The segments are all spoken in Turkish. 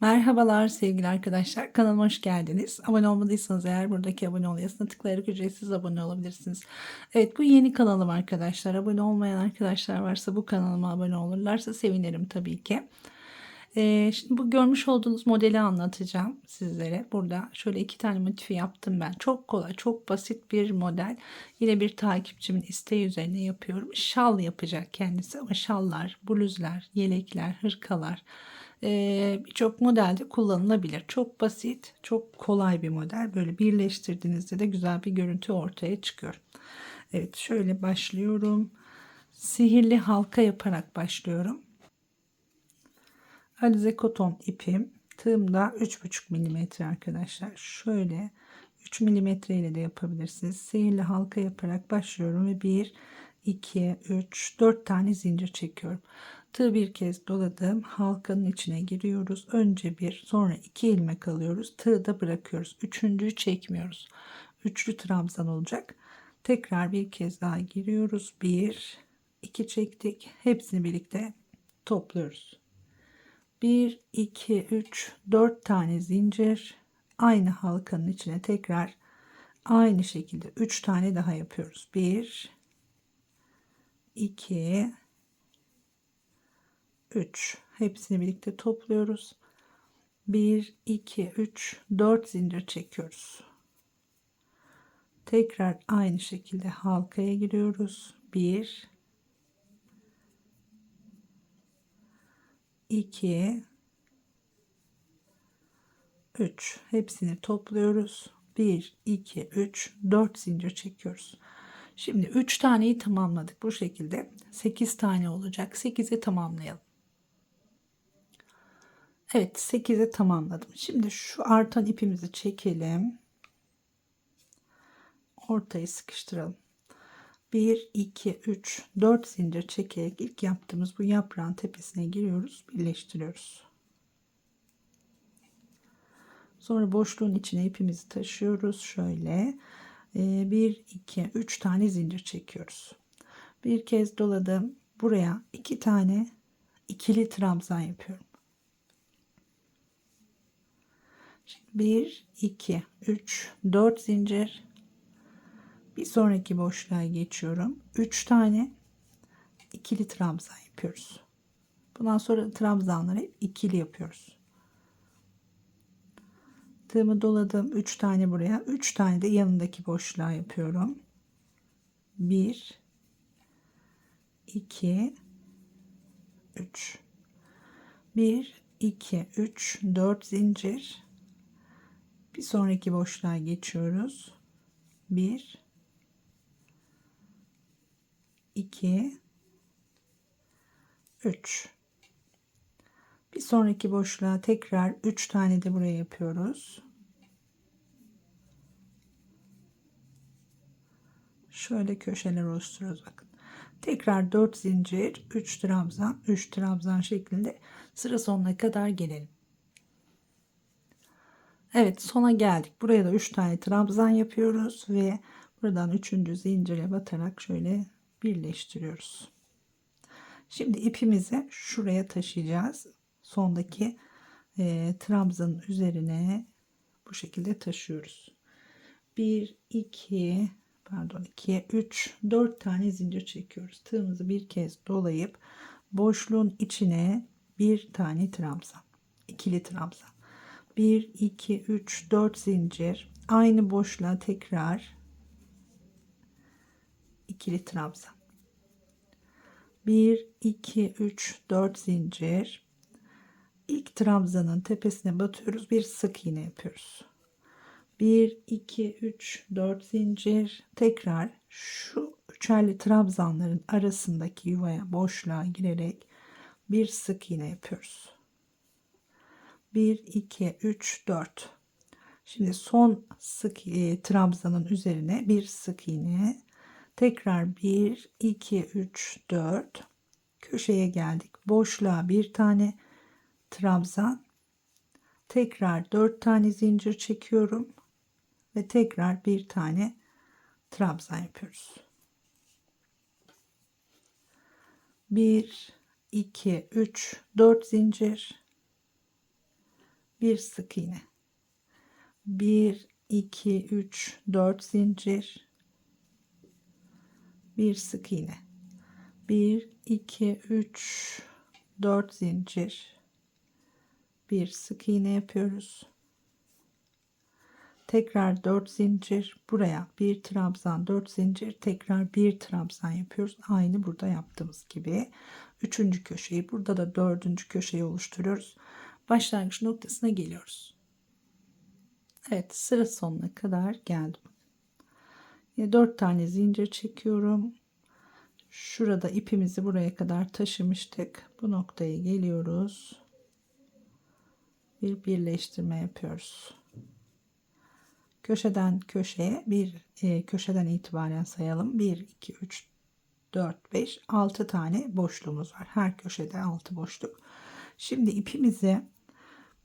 Merhabalar sevgili arkadaşlar. Kanalıma hoş geldiniz. Abone olmadıysanız eğer buradaki abone ol yazısına tıklayarak ücretsiz abone olabilirsiniz. Evet bu yeni kanalım arkadaşlar. Abone olmayan arkadaşlar varsa bu kanalıma abone olurlarsa sevinirim tabii ki. Ee, şimdi bu görmüş olduğunuz modeli anlatacağım sizlere. Burada şöyle iki tane motifi yaptım ben. Çok kolay, çok basit bir model. Yine bir takipçimin isteği üzerine yapıyorum. Şal yapacak kendisi ama şallar, bluzlar, yelekler, hırkalar birçok modelde kullanılabilir. Çok basit, çok kolay bir model. Böyle birleştirdiğinizde de güzel bir görüntü ortaya çıkıyor. Evet şöyle başlıyorum. Sihirli halka yaparak başlıyorum. Alize koton ipim. Tığım da 3,5 mm arkadaşlar. Şöyle 3 mm ile de yapabilirsiniz. Sihirli halka yaparak başlıyorum ve 1, 2, 3, 4 tane zincir çekiyorum. Tığ bir kez doladım. Halkanın içine giriyoruz. Önce bir sonra iki ilmek alıyoruz. Tığı da bırakıyoruz. Üçüncüyü çekmiyoruz. Üçlü trabzan olacak. Tekrar bir kez daha giriyoruz. Bir, iki çektik. Hepsini birlikte topluyoruz. 1, 2, 3, 4 tane zincir. Aynı halkanın içine tekrar aynı şekilde 3 tane daha yapıyoruz. 1, 2, 3 hepsini birlikte topluyoruz. 1 2 3 4 zincir çekiyoruz. Tekrar aynı şekilde halkaya giriyoruz. 1 2 3 hepsini topluyoruz. 1 2 3 4 zincir çekiyoruz. Şimdi 3 taneyi tamamladık. Bu şekilde 8 tane olacak. 8'i tamamlayalım Evet 8'e tamamladım. Şimdi şu artan ipimizi çekelim. Ortayı sıkıştıralım. 1, 2, 3, 4 zincir çekerek ilk yaptığımız bu yaprağın tepesine giriyoruz. Birleştiriyoruz. Sonra boşluğun içine ipimizi taşıyoruz. Şöyle 1, 2, 3 tane zincir çekiyoruz. Bir kez doladım. Buraya 2 tane ikili trabzan yapıyorum. 1 2 3 4 zincir. Bir sonraki boşluğa geçiyorum. 3 tane ikili trabzan yapıyoruz. Bundan sonra trabzanları hep ikili yapıyoruz. Tığımı doladım. 3 tane buraya 3 tane de yanındaki boşluğa yapıyorum. 1 2 3 1 2 3 4 zincir bir sonraki boşluğa geçiyoruz. 1 2 3 Bir sonraki boşluğa tekrar 3 tane de buraya yapıyoruz. Şöyle köşeler oluşturuyoruz bakın. Tekrar 4 zincir, 3 trabzan, 3 trabzan şeklinde sıra sonuna kadar gelelim. Evet sona geldik. Buraya da 3 tane trabzan yapıyoruz ve buradan 3. zincire batarak şöyle birleştiriyoruz. Şimdi ipimizi şuraya taşıyacağız. Sondaki e, trabzanın üzerine bu şekilde taşıyoruz. 1 2 pardon 2 3 4 tane zincir çekiyoruz. Tığımızı bir kez dolayıp boşluğun içine bir tane trabzan, ikili trabzan 1 2 3 4 zincir. Aynı boşluğa tekrar. İkili trabzan. 1 2 3 4 zincir. İlk trabzanın tepesine batıyoruz. Bir sık iğne yapıyoruz. 1 2 3 4 zincir. Tekrar şu üçerli trabzanların arasındaki yuvaya boşluğa girerek bir sık iğne yapıyoruz 1 2 3 4 şimdi son sık e, trabzanın üzerine bir sık iğne. Tekrar 1 2 3 4 köşeye geldik. Boşluğa bir tane trabzan. Tekrar 4 tane zincir çekiyorum ve tekrar bir tane trabzan yapıyoruz. 1 2 3 4 zincir bir sık iğne. 1 2 3 4 zincir. Bir sık iğne. 1 2 3 4 zincir. Bir sık iğne yapıyoruz. Tekrar 4 zincir buraya. Bir trabzan 4 zincir. Tekrar bir trabzan yapıyoruz. Aynı burada yaptığımız gibi. Üçüncü köşeyi burada da dördüncü köşeyi oluşturuyoruz başlangıç noktasına geliyoruz. Evet sıra sonuna kadar geldim. Yine 4 tane zincir çekiyorum. Şurada ipimizi buraya kadar taşımıştık. Bu noktaya geliyoruz. Bir birleştirme yapıyoruz. Köşeden köşeye bir e, köşeden itibaren sayalım. 1 2 3 4 5 6 tane boşluğumuz var. Her köşede 6 boşluk. Şimdi ipimizi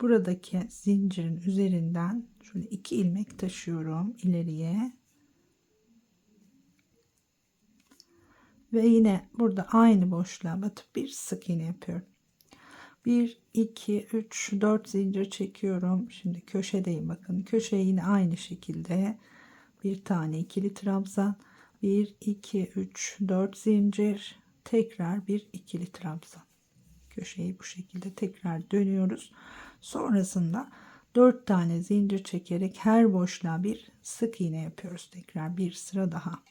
buradaki zincirin üzerinden şöyle iki ilmek taşıyorum ileriye. Ve yine burada aynı boşluğa batıp bir sık iğne yapıyorum. 1 2 3 4 zincir çekiyorum. Şimdi köşedeyim bakın. Köşeye yine aynı şekilde. Bir tane ikili trabzan. 1 2 3 4 zincir. Tekrar bir ikili trabzan. Köşeyi bu şekilde tekrar dönüyoruz sonrasında 4 tane zincir çekerek her boşluğa bir sık iğne yapıyoruz. Tekrar bir sıra daha.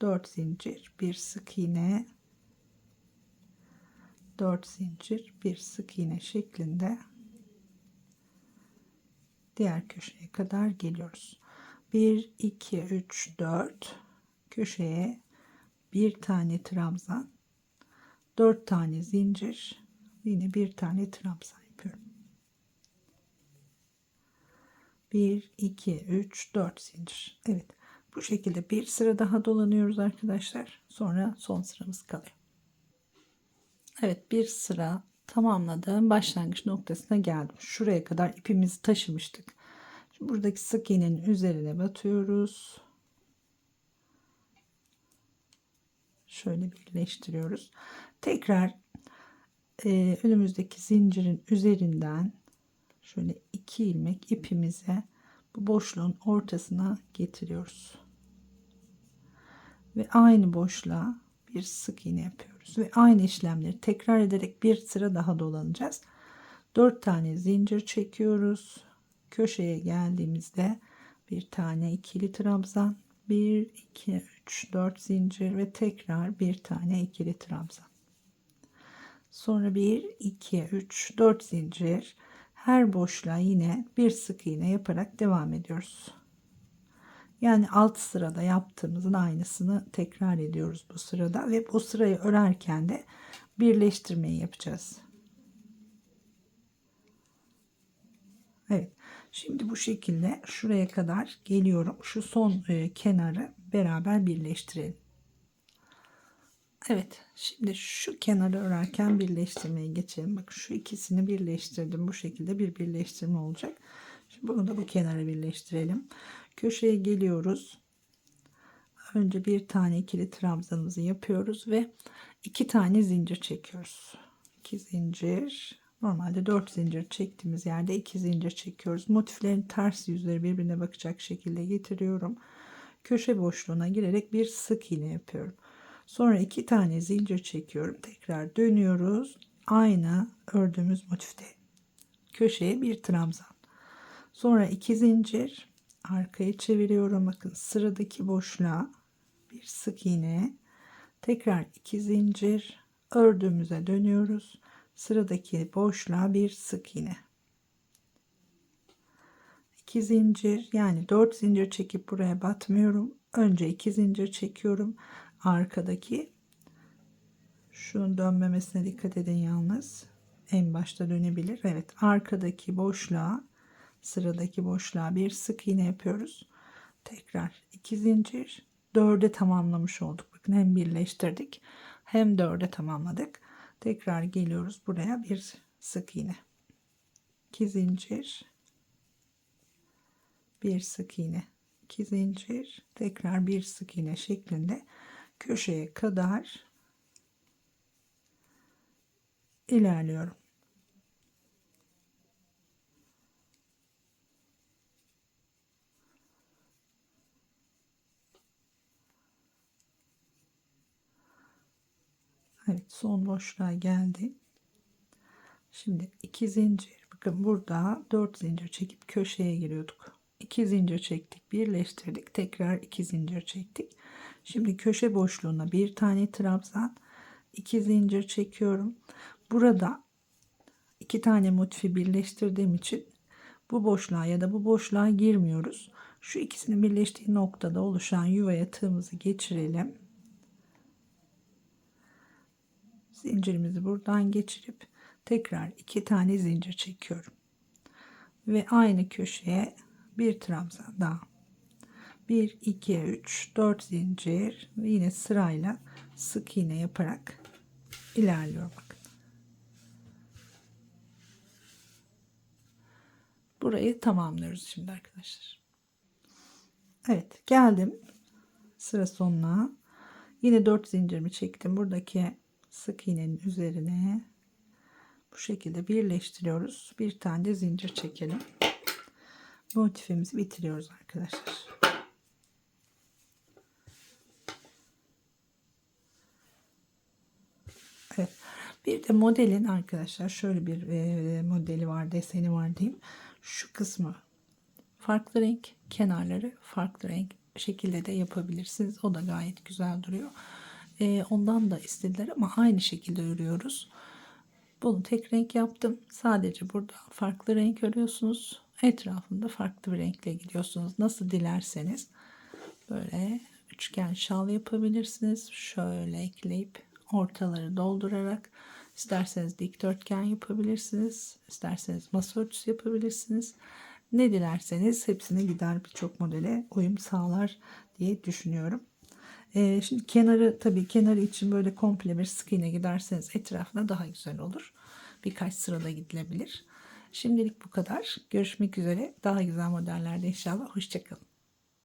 4 zincir bir sık iğne. 4 zincir bir sık iğne şeklinde diğer köşeye kadar geliyoruz. 1 2 3 4 köşeye bir tane trabzan 4 tane zincir yine bir tane trabzan yapıyorum 1 2 3 4 zincir Evet bu şekilde bir sıra daha dolanıyoruz arkadaşlar sonra son sıramız kalıyor Evet bir sıra tamamladım. Başlangıç noktasına geldim. Şuraya kadar ipimizi taşımıştık. Şimdi buradaki sık iğnenin üzerine batıyoruz. Şöyle birleştiriyoruz. Tekrar e, önümüzdeki zincirin üzerinden şöyle iki ilmek ipimize bu boşluğun ortasına getiriyoruz. Ve aynı boşluğa bir sık iğne yapıyoruz ve aynı işlemleri tekrar ederek bir sıra daha dolanacağız. 4 tane zincir çekiyoruz. Köşeye geldiğimizde bir tane ikili trabzan, 1 2 3 4 zincir ve tekrar bir tane ikili trabzan. Sonra 1 2 3 4 zincir her boşluğa yine bir sık iğne yaparak devam ediyoruz. Yani alt sırada yaptığımızın aynısını tekrar ediyoruz bu sırada ve bu sırayı örerken de birleştirmeyi yapacağız. Evet. Şimdi bu şekilde şuraya kadar geliyorum. Şu son e, kenarı beraber birleştirelim. Evet. Şimdi şu kenarı örerken birleştirmeye geçelim. Bak şu ikisini birleştirdim. Bu şekilde bir birleştirme olacak. Şimdi bunu da bu kenara birleştirelim köşeye geliyoruz. Önce bir tane ikili trabzanımızı yapıyoruz ve iki tane zincir çekiyoruz. İki zincir. Normalde dört zincir çektiğimiz yerde iki zincir çekiyoruz. Motiflerin ters yüzleri birbirine bakacak şekilde getiriyorum. Köşe boşluğuna girerek bir sık iğne yapıyorum. Sonra iki tane zincir çekiyorum. Tekrar dönüyoruz. Aynı ördüğümüz motifte köşeye bir trabzan. Sonra iki zincir arkaya çeviriyorum. Bakın sıradaki boşluğa bir sık iğne, tekrar iki zincir ördüğümüze dönüyoruz. Sıradaki boşluğa bir sık iğne. 2 zincir yani 4 zincir çekip buraya batmıyorum. Önce 2 zincir çekiyorum. Arkadaki şunun dönmemesine dikkat edin yalnız. En başta dönebilir. Evet arkadaki boşluğa sıradaki boşluğa bir sık iğne yapıyoruz. Tekrar iki zincir dörde tamamlamış olduk. Bakın hem birleştirdik hem dörde tamamladık. Tekrar geliyoruz buraya bir sık iğne. 2 zincir bir sık iğne 2 zincir tekrar bir sık iğne şeklinde köşeye kadar ilerliyorum. Evet son boşluğa geldim. Şimdi iki zincir bakın burada dört zincir çekip köşeye giriyorduk. İki zincir çektik birleştirdik tekrar iki zincir çektik Şimdi köşe boşluğuna bir tane trabzan, iki zincir çekiyorum. Burada iki tane motifi birleştirdiğim için bu boşluğa ya da bu boşluğa girmiyoruz. Şu ikisinin birleştiği noktada oluşan yuvaya tığımızı geçirelim. Zincirimizi buradan geçirip tekrar iki tane zincir çekiyorum. Ve aynı köşeye bir trabzan daha. 1, 2, 3, 4 zincir ve yine sırayla sık iğne yaparak ilerliyorum. Bakın. Burayı tamamlıyoruz şimdi arkadaşlar. Evet geldim sıra sonuna. Yine 4 zincirimi çektim. Buradaki sık iğnenin üzerine bu şekilde birleştiriyoruz. Bir tane de zincir çekelim. Motifimizi bitiriyoruz arkadaşlar. Evet. Bir de modelin arkadaşlar şöyle bir e, modeli var, deseni var diyeyim. Şu kısmı farklı renk, kenarları farklı renk şekilde de yapabilirsiniz. O da gayet güzel duruyor. E, ondan da istediler ama aynı şekilde örüyoruz. Bunu tek renk yaptım. Sadece burada farklı renk örüyorsunuz. Etrafında farklı bir renkle gidiyorsunuz. Nasıl dilerseniz böyle üçgen şal yapabilirsiniz. Şöyle ekleyip ortaları doldurarak isterseniz dikdörtgen yapabilirsiniz. isterseniz masa örtüsü yapabilirsiniz. Ne dilerseniz hepsine gider birçok modele uyum sağlar diye düşünüyorum. Ee, şimdi kenarı tabii kenarı için böyle komple bir sık iğne giderseniz etrafına daha güzel olur. Birkaç sırada gidilebilir. Şimdilik bu kadar. Görüşmek üzere. Daha güzel modellerde inşallah. Hoşçakalın.